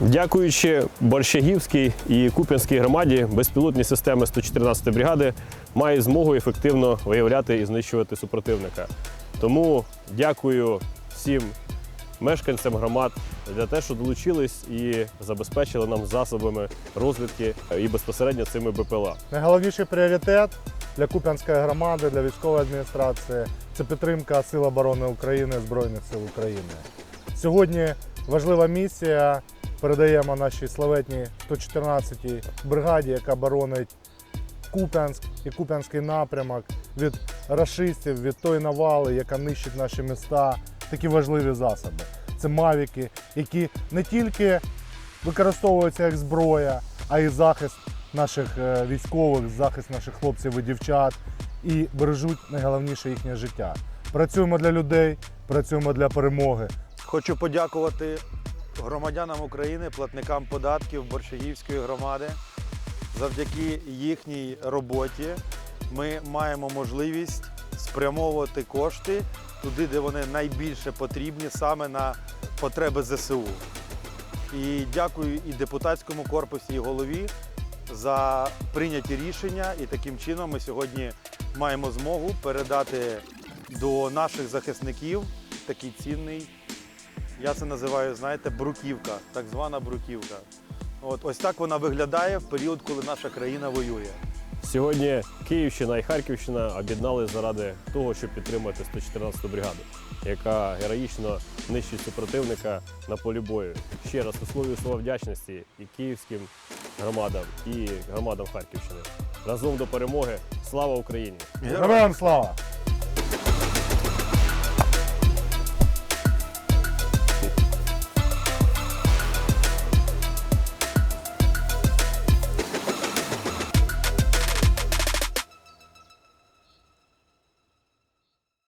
Дякуючи Борщагівській і Куп'янській громаді, безпілотні системи 114 бригади мають змогу ефективно виявляти і знищувати супротивника. Тому дякую всім мешканцям громад за те, що долучились і забезпечили нам засобами розвідки і безпосередньо цими БПЛА. Найголовніший пріоритет для Куп'янської громади, для військової адміністрації це підтримка Сил оборони України, Збройних сил України. Сьогодні важлива місія. Передаємо нашій славетній 114-й бригаді, яка боронить Куп'янськ і Куп'янський напрямок від рашистів, від тої навали, яка нищить наші міста. Такі важливі засоби. Це мавіки, які не тільки використовуються як зброя, а й захист наших е, військових, захист наших хлопців і дівчат і бережуть найголовніше їхнє життя. Працюємо для людей, працюємо для перемоги. Хочу подякувати громадянам України, платникам податків Борщагівської громади. Завдяки їхній роботі ми маємо можливість спрямовувати кошти туди, де вони найбільше потрібні, саме на потреби ЗСУ. І дякую і депутатському корпусі, і голові за прийняті рішення. І таким чином ми сьогодні маємо змогу передати до наших захисників такий цінний я це називаю, знаєте, бруківка, так звана бруківка. От ось так вона виглядає в період, коли наша країна воює. Сьогодні Київщина і Харківщина об'єднались заради того, щоб підтримати 114-ту бригаду, яка героїчно нищить супротивника на полі бою. Ще раз висловлюю слова вдячності і київським громадам, і громадам Харківщини. Разом до перемоги. Слава Україні! Героям слава!